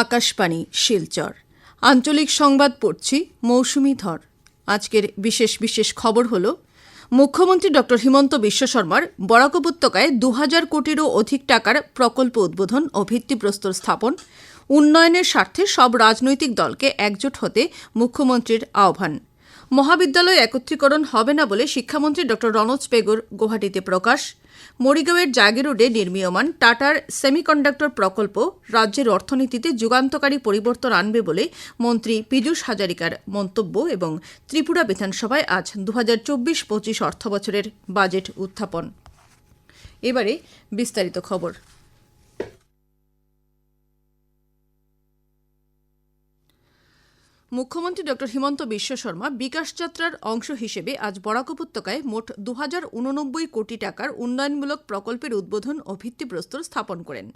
আকাশবাণী, শিলচর। আঞ্চলিক সংবাদ পড়ছি মৌসুমি ধর। আজকের বিশেষ বিশেষ খবর হল, মুখ্যমন্ত্রী ড. হিমন্ত বিশ্ব শর্মার বরাক উপত্যকায় দু হাজার কোটিরও অধিক টাকার প্রকল্প উদ্বোধন ও ভিত্তিপ্রস্তর স্থাপন, উন্নয়নের স্বার্থে সব রাজনৈতিক দলকে একজোট হতে মুখ্যমন্ত্রীর আহ্বান। মহাবিদ্যালয় একত্রীকরণ হবে না বলে শিক্ষামন্ত্রী ড. রনোজ পেগুর গুয়াহাটিতে প্রকাশ। মরিগাঁওয়ের জাগি রোডে নির্মীয়মান টাটার সেমিকন্ডাক্টর প্রকল্প রাজ্যের অর্থনীতিতে যুগান্তকারী পরিবর্তন আনবে বলে মন্ত্রী পীযূষ হাজারিকার মন্তব্য এবং ত্রিপুরা বিধানসভায় আজ দু হাজার চব্বিশ পঁচিশ অর্থবছরের বাজেট উত্থাপন। এবারে বিস্তারিত খবর। মুখ্যমন্ত্রী ডক্টর হিমন্ত বিশ্ব শর্মা বিকাশ যাত্রার অংশ হিসেবে আজ বরাক উপত্যকায় মোট দু হাজার উননব্বই কোটি টাকার উন্নয়নমূলক প্রকল্পের উদ্বোধন ও ভিত্তিপ্রস্তর স্থাপন করেন।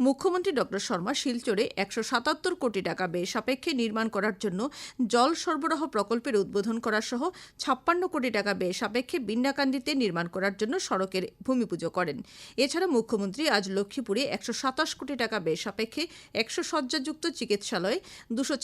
মুখ্যমন্ত্রী ডক্টর শর্মা শিলচরে একশো সাতাত্তর কোটি টাকা ব্যয় সাপেক্ষে নির্মাণ করার জন্য জল সরবরাহ প্রকল্পের উদ্বোধন করা সহ ছাপ্পান্ন কোটি টাকা ব্যয় সাপেক্ষে বিন্যাকান্দিতে নির্মাণ করার জন্য সড়কের ভূমিপুজো করেন। এছাড়া মুখ্যমন্ত্রী আজ লক্ষ্মীপুরে একশো সাতাশ কোটি টাকা ব্যয় সাপেক্ষে একশো শয্যাযুক্ত চিকিৎসালয়ে দুশো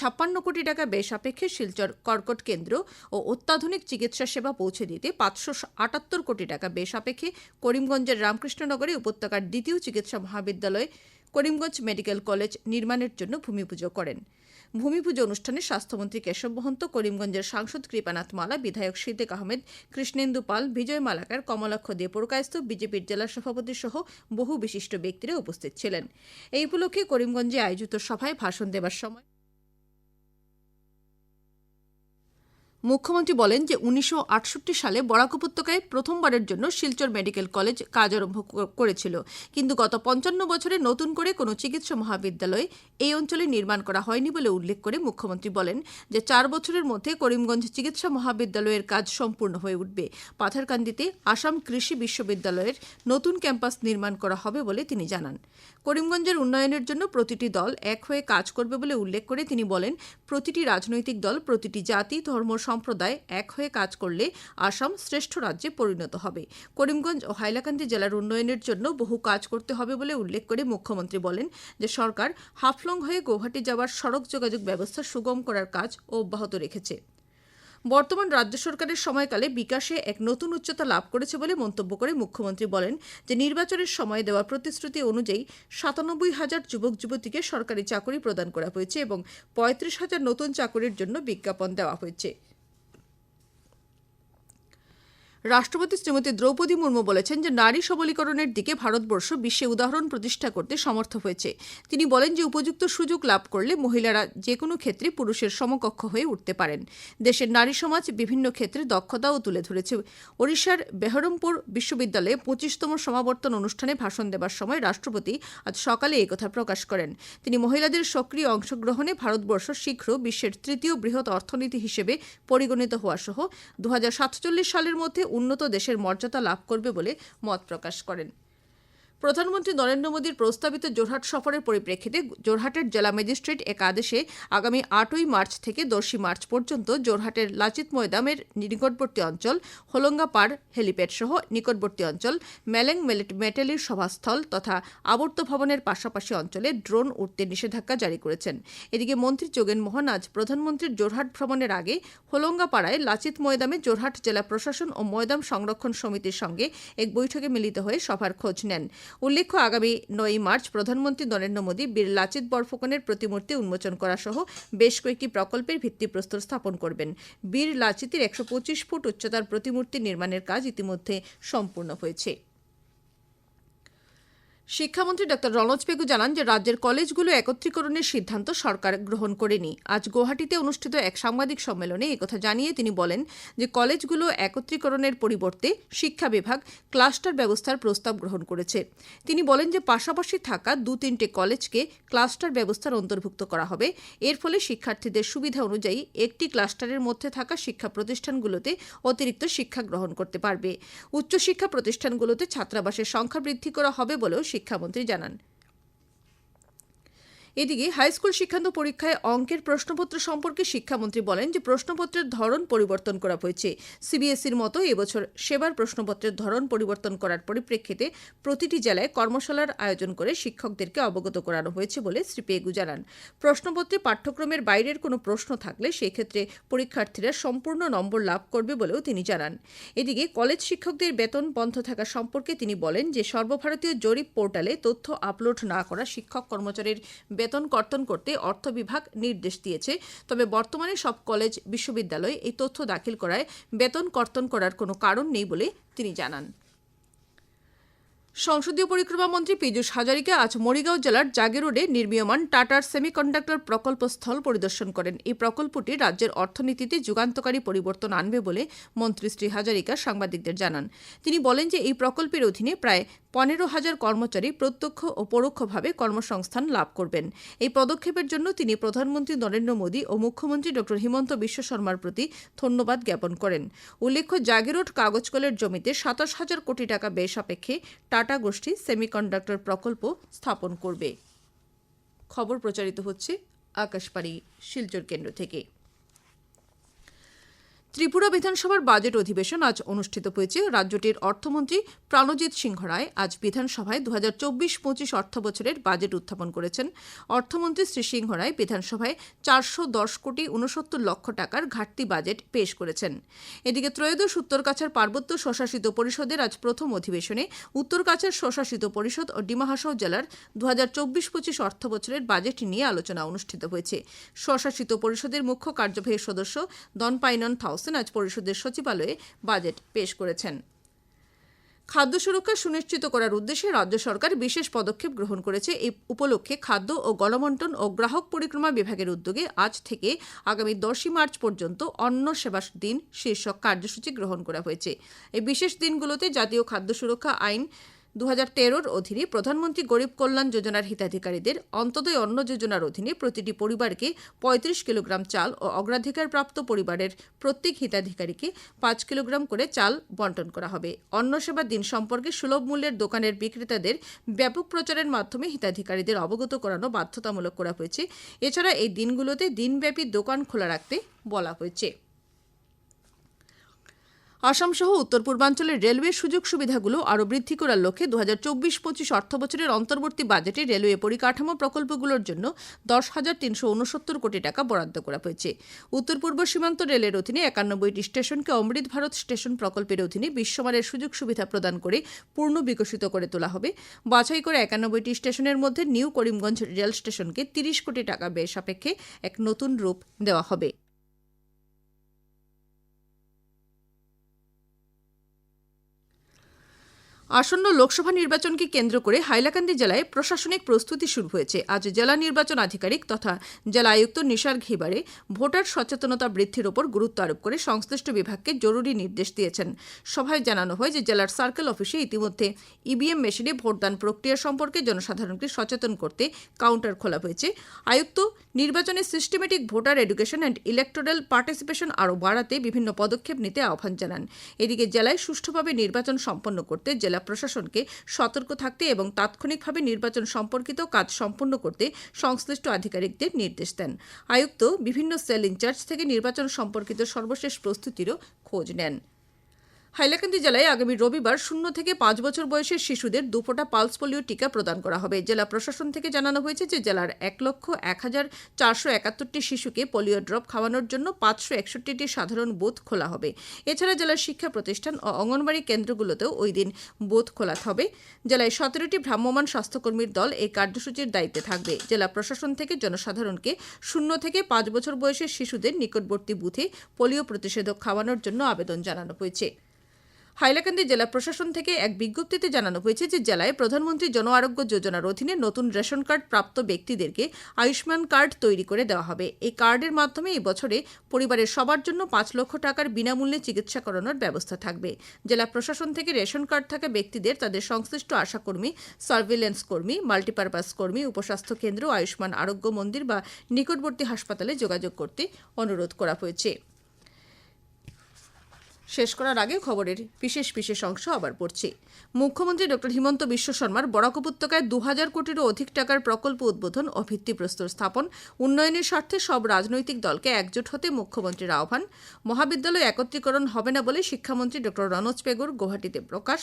কোটি টাকা ব্যয় সাপেক্ষে শিলচর কর্কট কেন্দ্র ও অত্যাধুনিক চিকিৎসা সেবা পৌঁছে দিতে পাঁচশো আটাত্তর কোটি টাকা ব্যয় সাপেক্ষে করিমগঞ্জের রামকৃষ্ণনগরে উপত্যকার দ্বিতীয় চিকিৎসা মহাবিদ্যালয়, করিমগঞ্জ মেডিকেল কলেজ নির্মাণের জন্য ভূমিপুজো করেন। ভূমিপুজো অনুষ্ঠানে স্বাস্থ্যমন্ত্রী কেশব মহন্ত, করিমগঞ্জের সাংসদ কৃপানাথ মালা, বিধায়ক সিদ্দিক আহমেদ, কৃষ্ণেন্দু পাল, বিজয় মালাকার, কমলাক্ষ দে পুরকায়স্থ বিজেপির জেলা সভাপতি সহ বহু বিশিষ্ট ব্যক্তিরা উপস্থিত ছিলেন। এই উপলক্ষে করিমগঞ্জে আয়োজিত সভায় ভাষণ দেবার সময় মুখ্যমন্ত্রী বলেন যে উনিশশো আটষট্টি সালে বরাক উপত্যকায় প্রথমবারের জন্য শিলচর মেডিকেল কলেজ কাজ আরম্ভ করেছিল। কিন্তু গত পঞ্চান্ন বছরে নতুন করে কোনো চিকিৎসা মহাবিদ্যালয় এই অঞ্চলে নির্মাণ করা হয়নি বলে উল্লেখ করে মুখ্যমন্ত্রী বলেন যে চার বছরের মধ্যে করিমগঞ্জ চিকিৎসা মহাবিদ্যালয়ের কাজ সম্পূর্ণ হয়ে উঠবে। পাথারকান্দিতে আসাম কৃষি বিশ্ববিদ্যালয়ের নতুন ক্যাম্পাস নির্মাণ করা হবে বলে তিনি জানান। করিমগঞ্জের উন্নয়নের জন্য প্রতিটি দল এক হয়ে কাজ করবে বলে উল্লেখ করে তিনি বলেন, প্রতিটি রাজনৈতিক দল, প্রতিটি জাতি, ধর্ম সম্প্রদায় এক হয়ে কাজ করলে আসাম শ্রেষ্ঠ রাজ্যে পরিণত হবে। করিমগঞ্জ ও হাইলাকান্দি জেলার উন্নয়নের জন্য বহু কাজ করতে হবে বলে উল্লেখ করে মুখ্যমন্ত্রী বলেন যে সরকার হাফলং হয়ে গৌহাটি যাওয়ার সড়ক যোগাযোগ ব্যবস্থা সুগম করার কাজ অব্যাহত রেখেছে। বর্তমান রাজ্য সরকারের সময়কালে বিকাশে এক নতুন উচ্চতা লাভ করেছে বলে মন্তব্য করে মুখ্যমন্ত্রী বলেন যে নির্বাচনের সময় দেওয়া প্রতিশ্রুতি অনুযায়ী সাতানব্বই হাজার যুবক যুবতীকে সরকারি চাকরি প্রদান করা হয়েছে এবং পঁয়ত্রিশ হাজার নতুন চাকরির জন্য বিজ্ঞাপন দেওয়া হয়েছে। রাষ্ট্রপতি শ্রীমতী দ্রৌপদী মুর্মু বলেছেন যে নারী সবলীকরণের দিকে ভারতবর্ষ বিশ্বে উদাহরণ প্রতিষ্ঠা করতে সমর্থ হয়েছে। তিনি বলেন যে উপযুক্ত সুযোগ লাভ করলে মহিলারা যে কোনো ক্ষেত্রে পুরুষের সমকক্ষ হয়ে উঠতে পারেন। দেশের নারী সমাজ বিভিন্ন ক্ষেত্রে দক্ষতাও তুলে ধরেছে। ওড়িশার বেহরমপুর বিশ্ববিদ্যালয়ে পঁচিশতম সমাবর্তন অনুষ্ঠানে ভাষণ দেবার সময় রাষ্ট্রপতি আজ সকালে একথা প্রকাশ করেন। তিনি মহিলাদের সক্রিয় অংশগ্রহণে ভারতবর্ষ শীঘ্র বিশ্বের তৃতীয় বৃহৎ অর্থনীতি হিসেবে পরিগণিত হওয়া সহ দু হাজার সাতচল্লিশ সালের মধ্যে উন্নত দেশের মর্যাদা লাভ করবে বলে মত প্রকাশ করেন। প্রধানমন্ত্রী নরেন্দ্র মোদীর প্রস্তাবিত জোরহাট সফরের পরিপ্রেক্ষিতে জোরহাটের জেলা ম্যাজিস্ট্রেট এক আদেশে আগামী আটই মার্চ থেকে দশই মার্চ পর্যন্ত জোরহাটের লাচিত ময়দামের নিকটবর্তী অঞ্চল হোলঙ্গা পাড় হেলিপ্যাড সহ নিকটবর্তী অঞ্চল মেলেং মেটেলির সভাস্থল তথা আবর্ত ভবনের পাশাপাশি অঞ্চলে ড্রোন উঠতে নিষেধাজ্ঞা জারি করেছেন। এদিকে মন্ত্রী যোগেন মোহন আজ প্রধানমন্ত্রীর জোরহাট ভ্রমণের আগে হোলঙ্গাপাড়ায় লাচিত ময়দামে জোরহাট জেলা প্রশাসন ও ময়দাম সংরক্ষণ সমিতির সঙ্গে এক বৈঠকে মিলিত হয়ে সভার খোঁজ নেন। উল্লেখ্য, আগামী নয় মার্চ প্রধানমন্ত্রী নরেন্দ্র মোদী বীর লাচিত বরফুকনের প্রতিমূর্তি উন্মোচন করা সহ বেশ কয়েকটি প্রকল্পের ভিত্তিপ্রস্তর স্থাপন করবেন। বীর লাচিতের একশো পঁচিশ ফুট উচ্চতার প্রতিমূর্তি নির্মাণের কাজ ইতিমধ্যে সম্পূর্ণ হয়েছে। শিক্ষামন্ত্রী ডক্টর রনোজ পেগু জানান যে রাজ্যের কলেজগুলো একত্রীকরণের সিদ্ধান্ত সরকার গ্রহণ করেনি। আজ গুয়াহাটিতে অনুষ্ঠিত এক সাংবাদিক সম্মেলনে একথা জানিয়ে তিনি বলেন যে কলেজগুলো একত্রীকরণের পরিবর্তে শিক্ষা বিভাগ ক্লাস্টার ব্যবস্থার প্রস্তাব গ্রহণ করেছে। তিনি বলেন যে পাশাপাশি থাকা দু তিনটে কলেজকে ক্লাস্টার ব্যবস্থার অন্তর্ভুক্ত করা হবে। এর ফলে শিক্ষার্থীদের সুবিধা অনুযায়ী একটি ক্লাস্টারের মধ্যে থাকা শিক্ষা প্রতিষ্ঠানগুলোতে অতিরিক্ত শিক্ষা গ্রহণ করতে পারবে। উচ্চশিক্ষা প্রতিষ্ঠানগুলোতে ছাত্রাবাসের সংখ্যা বৃদ্ধি করা হবে বলেও শিক্ষামন্ত্রী জানান। এদিকে হাইস্কুল শিক্ষান্ত পরীক্ষায় অঙ্কের প্রশ্নপত্র সম্পর্কে শিক্ষামন্ত্রী বলেন যে প্রশ্নপত্রের ধরন পরিবর্তন করা হয়েছে। সিবিএসইর মতো এবছর সেবার প্রশ্নপত্রের ধরন পরিবর্তন করার পরিপ্রেক্ষিতে প্রতিটি জেলায় কর্মশালার আয়োজন করে শিক্ষকদেরকে অবগত করানো হয়েছে বলে শ্রী পেগু জানান। প্রশ্নপত্রে পাঠ্যক্রমের বাইরের কোনো প্রশ্ন থাকলে সেক্ষেত্রে পরীক্ষার্থীরা সম্পূর্ণ নম্বর লাভ করবে বলেও তিনি জানান। এদিকে কলেজ শিক্ষকদের বেতন বন্ধ থাকা সম্পর্কে তিনি বলেন যে সর্বভারতীয় জরিপ পোর্টালে তথ্য আপলোড না করা শিক্ষক কর্মচারীর বেতন কর্তন করতে অর্থ বিভাগ নির্দেশ দিয়েছে। তবে বর্তমানে সব কলেজ, বিশ্ববিদ্যালয়ে এই তথ্য দাখিল করায় বেতন কর্তন করার কোনো কারণ নেই বলে তিনি জানান। সংসদীয় পরিক্রমা মন্ত্রী পীযূষ হাজারিকা আজ মরিগাঁও জেলার জাগে রোডে নির্মীয়মান টাটার সেমিকন্ডাক্টর প্রকল্প স্থল পরিদর্শন করেন। এই প্রকল্পটি রাজ্যের অর্থনীতিতে যুগান্তকারী পরিবর্তন আনবে বলে মন্ত্রী শ্রী হাজারিকা সাংবাদিকদের জানান। তিনি বলেন যে এই প্রকল্পের অধীনে প্রায় পনেরো হাজার কর্মচারী প্রত্যক্ষ ও পরোক্ষভাবে কর্মসংস্থান লাভ করবেন। এই পদক্ষেপের জন্য তিনি প্রধানমন্ত্রী নরেন্দ্র মোদী ও মুখ্যমন্ত্রী ড হিমন্ত বিশ্ব শর্মার প্রতি ধন্যবাদ জ্ঞাপন করেন। উল্লেখ্য জাগেরোড কাগজ কলের জমিতে সাতাশ হাজার কোটি টাকা ব্যয় সাপেক্ষে টাটা গোষ্ঠী সেমিকন্ডাক্টর প্রকল্প স্থাপন করবে। খবর প্রচারিত হচ্ছে আকাশবাড়ি শিলচর কেন্দ্র থেকে। ত্রিপুরা বিধানসভার বাজেট অধিবেশন আজ অনুষ্ঠিত হয়েছে। রাজ্যটির অর্থমন্ত্রী প্রাণজিৎ সিংহ রায় আজ বিধানসভায় দু হাজার চব্বিশ পঁচিশ অর্থ বছরের বাজেট উত্থাপন করেছেন। অর্থমন্ত্রী শ্রী সিংহ রায় বিধানসভায় চারশো দশ কোটি উনসত্তর লক্ষ টাকার ঘাটতি বাজেট পেশ করেছেন। এদিকে ত্রয়োদশ উত্তরকাছার পার্বত্য স্বশাসিত পরিষদের আজ প্রথম অধিবেশনে উত্তরকাছার স্বশাসিত পরিষদ ও ডিমাহাসাও জেলার দু হাজার চব্বিশ পঁচিশ অর্থ বছরের বাজেট নিয়ে আলোচনা অনুষ্ঠিত হয়েছে। স্বশাসিত পরিষদের মুখ্য কার্যবাহী সদস্য দনপাইনন আজ পরিষদের সচিবালয়ে বাজেট পেশ করেছেন। খাদ্য সুরক্ষা সুনিশ্চিত করার উদ্দেশ্যে রাজ্য সরকার বিশেষ পদক্ষেপ গ্রহণ করেছে। এই উপলক্ষে খাদ্য ও গণবন্টন ও গ্রাহক পরিক্রমা বিভাগের উদ্যোগে আজ থেকে আগামী দশই মার্চ পর্যন্ত অন্ন সেবা দিন শীর্ষক কার্যসূচি গ্রহণ করা হয়েছে। এই বিশেষ দিনগুলোতে জাতীয় খাদ্য সুরক্ষা আইন দু হাজার তেরোর অধীনে প্রধানমন্ত্রী গরিব কল্যাণ যোজনার হিতাধিকারীদের অন্তদয় অন্ন যোজনার অধীনে প্রতিটি পরিবারকে পঁয়ত্রিশ কিলোগ্রাম চাল ও অগ্রাধিকারপ্রাপ্ত পরিবারের প্রত্যেক হিতাধিকারীকে পাঁচ কিলোগ্রাম করে চাল বন্টন করা হবে। অন্ন সেবা দিন সম্পর্কে সুলভ মূল্যের দোকানের বিক্রেতাদের ব্যাপক প্রচারের মাধ্যমে হিতাধিকারীদের অবগত করানো বাধ্যতামূলক করা হয়েছে। এছাড়া এই দিনগুলোতে দিনব্যাপী দোকান খোলা রাখতে বলা হয়েছে। আসাম সহ উত্তর পূর্বাঞ্চলের রেলওয়ে সুযোগ সুবিধাগুলো আরও বৃদ্ধি করার লক্ষ্যে দু হাজার চব্বিশ পঁচিশ অর্থ বছরের অন্তর্বর্তী বাজেটে রেলওয়ে পরিকাঠামো প্রকল্পগুলোর জন্য দশ হাজার তিনশো উনসত্তর কোটি টাকা বরাদ্দ করা হয়েছে। উত্তর পূর্ব সীমান্ত রেলের অধীনে একানব্বইটি স্টেশনকে অমৃত ভারত স্টেশন প্রকল্পের অধীনে বিশ্বমানের সুযোগ সুবিধা প্রদান করে পূর্ণ বিকশিত করে তোলা হবে। বাছাই করে একানব্বইটি স্টেশনের মধ্যে নিউ করিমগঞ্জ রেল স্টেশনকে তিরিশ কোটি টাকা ব্যয় সাপেক্ষে এক নতুন রূপ দেওয়া হবে। আসন্ন লোকসভা নির্বাচনকে কেন্দ্র করে হাইলাকান্দি জেলায় প্রশাসনিক প্রস্তুতি শুরু হয়েছে। আজ জেলা নির্বাচন আধিকারিক তথা জেলা আয়ুক্ত নিশার ঘিবারে ভোটার সচেতনতা বৃদ্ধির ওপর গুরুত্ব আরোপ করে সংশ্লিষ্ট বিভাগকে জরুরি নির্দেশ দিয়েছেন। সভায় জানানো হয় যে জেলার সার্কেল অফিসে ইতিমধ্যে ইভিএম মেশিনে ভোটদান প্রক্রিয়া সম্পর্কে জনসাধারণকে সচেতন করতে কাউন্টার খোলা হয়েছে। আয়ুক্ত, নির্বাচনে systematic voter education and electoral participation আরও বাড়াতে বিভিন্ন পদক্ষেপ নিতে আহ্বান জানান। এদিকে জেলায় সুষ্ঠুভাবে নির্বাচন সম্পন্ন করতে জেলা প্রশাসনকে সতর্ক থাকতে এবং তাৎক্ষণিকভাবে নির্বাচন সম্পর্কিত কাজ সম্পন্ন করতে সংশ্লিষ্ট আধিকারিকদের নির্দেশ দেন। আয়ুক্ত বিভিন্ন সেল ইনচার্জ থেকে নির্বাচন সম্পর্কিত সর্বশেষ প্রস্তুতিরও খোঁজ নেন। হাইলাকান্দি জেলায় আগামী রবিবার শূন্য থেকে পাঁচ বছর বয়সের শিশুদের দুফোটা পালস পোলিও টিকা প্রদান করা হবে। জেলা প্রশাসন থেকে জানানো হয়েছে যে জেলার এক লক্ষ এক হাজার চারশো একাত্তরটি শিশুকে পোলিও ড্রপ খাওয়ানোর জন্য পাঁচশো একষট্টিটি সাধারণ বুথ খোলা হবে। এছাড়া জেলার শিক্ষা প্রতিষ্ঠান ও অঙ্গনবাড়ি কেন্দ্রগুলোতেও ওই দিন বুথ খোলা হবে। জেলায় সতেরোটি ভ্রাম্যমাণ স্বাস্থ্যকর্মীর দল এই কার্যসূচির দায়িত্বে থাকবে। জেলা প্রশাসন থেকে জনসাধারণকে শূন্য থেকে পাঁচ বছর বয়সের শিশুদের নিকটবর্তী বুথে পোলিও প্রতিষেধক খাওয়ানোর জন্য আবেদন জানানো হয়েছে। হাইলাকান্দি জেলা প্রশাসন থেকে এক বিজ্ঞপ্তিতে জানানো হয়েছে যে জেলায় প্রধানমন্ত্রী জন আরোগ্য যোজনার অধীনে নতুন রেশন কার্ড প্রাপ্ত ব্যক্তিদেরকে আয়ুষ্মান কার্ড তৈরি করে দেওয়া হবে। এই কার্ডের মাধ্যমে এই বছরে পরিবারের সবার জন্য পাঁচ লক্ষ টাকার বিনামূল্যে চিকিৎসা করানোর ব্যবস্থা থাকবে। জেলা প্রশাসন থেকে রেশন কার্ড থাকা ব্যক্তিদের তাদের সংশ্লিষ্ট আশাকর্মী, সার্ভিলেন্স কর্মী, মাল্টিপারপাস কর্মী, উপস্বাস্থ্য কেন্দ্র, আয়ুষ্মান আরোগ্য মন্দির বা নিকটবর্তী হাসপাতালে যোগাযোগ করতে অনুরোধ করা হয়েছে। শেষ করার আগে খবরের বিশেষ বিশেষ অংশ আবার পড়ছি। মুখ্যমন্ত্রী ডক্টর হিমন্ত বিশ্ব শর্মার বরাক উপত্যকায় দু হাজার কোটিরও অধিক টাকার প্রকল্প উদ্বোধন ও ভিত্তিপ্রস্তর স্থাপন, উন্নয়নের স্বার্থে সব রাজনৈতিক দলকে একজোট হতে মুখ্যমন্ত্রীর আহ্বান। মহাবিদ্যালয় একত্রীকরণ হবে না বলে শিক্ষামন্ত্রী ডক্টর রনোজ পেগুর গুয়াহাটিতে প্রকাশ।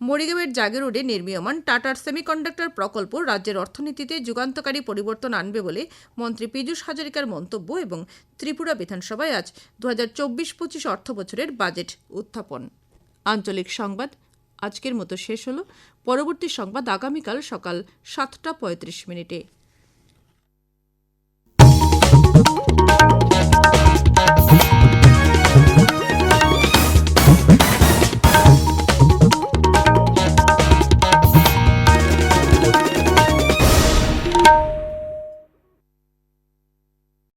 মরিগাঁওয়ের জাগে রোডে নির্মীয়মান টাটার সেমিকন্ডাক্টর প্রকল্প রাজ্যের অর্থনীতিতে যুগান্তকারী পরিবর্তন আনবে বলে মন্ত্রী পীযূষ হাজারিকার মন্তব্য এবং ত্রিপুরা বিধানসভায় আজ দু হাজার চব্বিশ পঁচিশ অর্থ বছরের বাজেট উত্থাপন। আঞ্চলিক সংবাদ, আজকের মতো শেষ হলো। পরবর্তী সংবাদ আগামীকাল সকাল সাতটা পঁয়ত্রিশ মিনিটে।